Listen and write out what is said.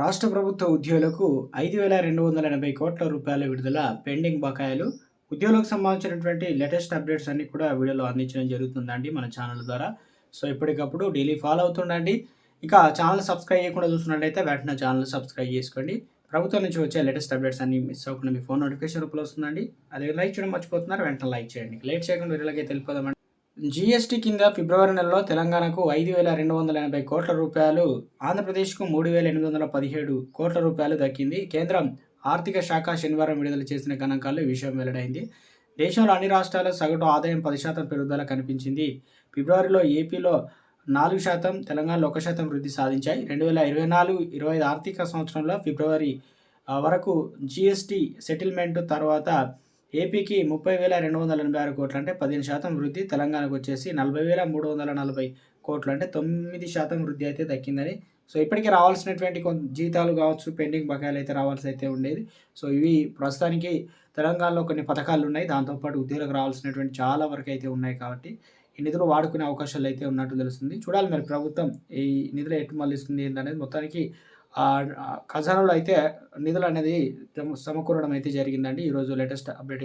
రాష్ట్ర ప్రభుత్వ ఉద్యోగులకు ఐదు వేల రెండు వందల ఎనభై కోట్ల రూపాయల విడుదల పెండింగ్ బకాయిలు. ఉద్యోగులకు సంబంధించినటువంటి లేటెస్ట్ అప్డేట్స్ అన్ని కూడా వీడియోలో అందించడం జరుగుతుందండి మన ఛానల్ ద్వారా. సో ఎప్పటికప్పుడు డైలీ ఫాలో అవుతుండండి. ఇక ఛానల్ సబ్స్క్రైబ్ చేయకుండా చూస్తున్నట్లయితే వెంటనే ఛానల్ సబ్స్క్రైబ్ చేసుకోండి. ప్రభుత్వం నుంచి వచ్చే లేటెస్ట్ అప్డేట్స్ అన్ని మిస్ అవ్వకుండా మీ ఫోన్ నోటిఫికేషన్ రూపంలో వస్తుందండి. అదే లైక్ చేయడం మర్చిపోతున్నారు. వెంటనే లైక్ చేయండి. లేట్ చేయకుండా వీళ్ళకి తెలిపోదామండి జీఎస్టీ కింద ఫిబ్రవరి నెలలో తెలంగాణకు ఐదు వేల రెండు వందల ఎనభై కోట్ల రూపాయలు ఆంధ్రప్రదేశ్కు మూడు వేల ఎనిమిది వందల పదిహేడు కోట్ల రూపాయలు దక్కింది. కేంద్రం ఆర్థిక శాఖ శనివారం విడుదల చేసిన గణాంకాల్లో ఈ విషయం వెల్లడైంది. దేశంలో అన్ని రాష్ట్రాల సగటు ఆదాయం పది శాతం పెరుగుదల కనిపించింది. ఫిబ్రవరిలో ఏపీలో నాలుగు శాతం తెలంగాణలో ఒక శాతం వృద్ధి సాధించాయి. రెండు వేల ఇరవై నాలుగు ఇరవై ఐదు ఆర్థిక సంవత్సరంలో ఫిబ్రవరి వరకు జీఎస్టీ సెటిల్మెంట్ తర్వాత ఏపీకి ముప్పై వేల రెండు వందల ఎనభై ఆరు కోట్లు అంటే పదిహేను శాతం వృద్ధి తెలంగాణకు వచ్చేసి నలభై వేల మూడు వందల నలభై కోట్లు అంటే తొమ్మిది శాతం వృద్ధి అయితే దక్కిందని సో ఇప్పటికీ రావాల్సినటువంటి కొంత జీతాలు కావచ్చు పెండింగ్ బకాయిలు అయితే రావాల్సి అయితే ఉండేది. సో ఇవి ప్రస్తుతానికి తెలంగాణలో కొన్ని పథకాలు ఉన్నాయి. దాంతోపాటు ఉద్యోగులకు రావాల్సినటువంటి చాలా వరకు అయితే ఉన్నాయి కాబట్టి ఈ నిధులు వాడుకునే అవకాశాలు అయితే ఉన్నట్టు తెలుస్తుంది. చూడాలి మరి ప్రభుత్వం ఈ నిధులు ఎటు మళ్ళిస్తుంది ఏంటనేది మొత్తానికి ఖజానాలో అయితే నిధులు అనేది సమకూరడం అయితే జరిగిందండి. ఈరోజు లేటెస్ట్ అప్డేట్